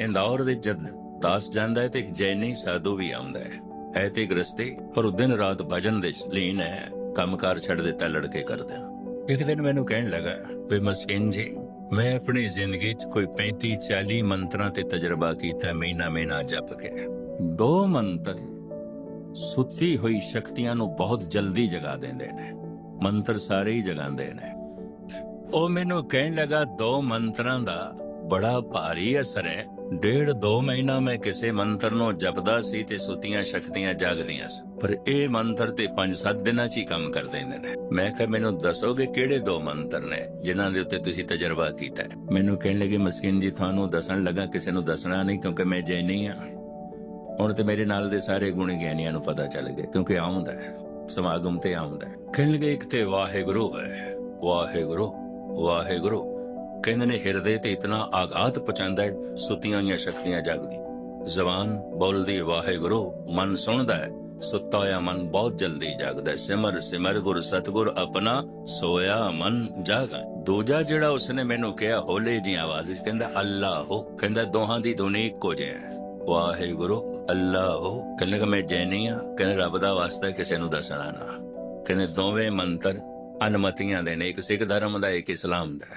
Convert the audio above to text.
ਇੰਦੌਰ ਵਿੱਚ ਜਦ ਦਾਸ ਜਾਂਦਾ ਹੈ ਤੇ ਇੱਕ ਜੈਨੀ ਸਾਧੂ ਵੀ ਆਉਂਦਾ ਹੈ ਹੈ ਤੇ ਗ੍ਰਸਤੀ ਪਰ ਉਹ ਦਿਨ ਰਾਤ ਭਜਨ ਦੇ ਲੀਨ ਹੈ ਕੰਮਕਾਰ ਛੱਡ ਦਿੱਤਾ ਲੜਕੇ ਕਰਦਾ ਇੱਕ ਦਿਨ ਮੈਨੂੰ ਕਹਿਣ ਲੱਗਾ ਵੀ ਮਸਕਿਨ ਜੀ ਮੈਂ ਆਪਣੀ ਜ਼ਿੰਦਗੀ 'ਚ ਕੋਈ 35 40 ਮੰਤਰਾਂ ਤੇ ਤਜਰਬਾ ਕੀਤਾ ਮਹੀਨਾ ਮਹੀਨਾ ਜਪ ਕੇ ਦੋ ਮੰਤਰ ਸੁੱਤੀ ਹੋਈ ਸ਼ਕਤੀਆਂ ਨੂੰ ਬਹੁਤ ਜਲਦੀ ਜਗਾ ਦਿੰਦੇ ਨੇ ਮੰਤਰ ਸਾਰੇ ਹੀ ਜਗਾਉਂਦੇ ਨੇ ਉਹ ਮੈਨੂੰ ਕਹਿਣ ਲੱਗਾ ਦੋ ਮੰਤਰਾਂ ਦਾ ਬੜਾ ਭਾਰੀ ਅਸਰ ਹੈ ਡੇਢ ਦੋ ਮਹੀਨਾ ਮੈਂ ਕਿਸੇ ਮੰਤਰ ਨੂੰ ਜਪਦਾ ਸੀ ਤੇ ਸੁੱਤੀਆਂ ਸ਼ਕਤੀਆਂ ਜਾਗਦੀਆਂ ਸੀ ਪਰ ਇਹ ਮੰਤਰ ਤੇ 5-7 ਦਿਨਾਂ 'ਚ ਹੀ ਕੰਮ ਕਰ ਦਿੰਦੇ ਨੇ। ਮੈਂ ਕਿਹਾ, ਮੈਨੂੰ ਦੱਸੋਗੇ ਕਿਹੜੇ ਦੋ ਮੰਤਰ ਨੇ ਜਿਨ੍ਹਾਂ ਦੇ ਉੱਤੇ ਤੁਸੀਂ ਤਜਰਬਾ ਕੀਤਾ ਹੈ? ਮੈਨੂੰ ਕਹਿਣ ਲੱਗੇ ਮਸਕੀਨ ਜੀ, ਤੁਹਾਨੂੰ ਦੱਸਣ ਲੱਗਾ, ਕਿਸੇ ਨੂੰ ਦੱਸਣਾ ਨਹੀਂ ਕਿਉਂਕਿ ਮੈਂ ਜੈਨੀ ਹਾਂ। ਹੁਣ ਤੇ ਮੇਰੇ ਨਾਲ ਦੇ ਸਾਰੇ ਗੁਣ ਗਿਆਨੀਆਂ ਨੂੰ ਪਤਾ ਚੱਲ ਗਿਆ ਕਿਉਂਕਿ ਆਉਂਦਾ ਹੈ। ਸਮਾਗਮ ਤੇ ਆਉਂਦਾ ਹੈ। ਕਹਿਣ ਲੱਗੇ, ਇੱਕ ਤੇ ਵਾਹਿਗੁਰੂ ਹੈ। ਵਾਹਿਗੁਰੂ ਵਾਹਿਗੁਰੂ। ਕਹਿੰਦੇ ਨੇ ਹਿਰਦੇ ਤੇ ਇਤਨਾ ਆਘਾਤ ਪਹੁੰਚਾਉਂਦਾ ਹੈ, ਸੁੱਤੀਆਂ ਹੋਈਆਂ ਸ਼ਕਤੀਆਂ ਜਾਗਦੀ। ਜ਼ਬਾਨ ਬੋਲਦੀ, ਵਾਹਿਗੁਰੂ, ਮਨ ਸੁਣਦਾ ਹੈ ਸੁੱਤਾ ਹੋਇਆ ਮਨ ਬਹੁਤ ਜਲਦੀ ਜਾਗਦਾ ਹੈ। ਸਿਮਰ ਸਿਮਰ, ਗੁਰ ਸਤਗੁਰ ਆਪਣਾ ਸੋਇਆ ਮਨ ਜਾਗਾ ਦੂਜਾ ਜਿਹੜਾ ਉਸਨੇ ਮੈਨੂੰ ਕਿਹਾ, ਹੋਲੇ ਜੀ ਆਵਾਜ਼ ਵਿੱਚ ਕਹਿੰਦਾ, ਅੱਲਾਹ ਹੋ ਕਹਿੰਦਾ, ਦੋਹਾਂ ਦੀ ਧੁਨੀ ਇੱਕੋ ਜਿਹੀ ਹੈ। ਵਾਹਿਗੁਰੂ, ਅੱਲਾਹ ਹੋ ਕਹਿੰਦਾ ਕਿ ਮੈਂ ਜੈਨੀ ਆ ਕਹਿੰਦਾ, ਰੱਬ ਦਾ ਵਾਸਤਾ ਕਿਸੇ ਨੂੰ ਦੱਸਣਾ ਨਾ। ਕਹਿੰਦੇ, ਦੋਵੇਂ ਮੰਤਰ ਅਨਮਤੀਆਂ ਦੇ ਨੇ, ਇੱਕ ਸਿੱਖ ਧਰਮ ਦਾ, ਇੱਕ ਇਸਲਾਮ ਦਾ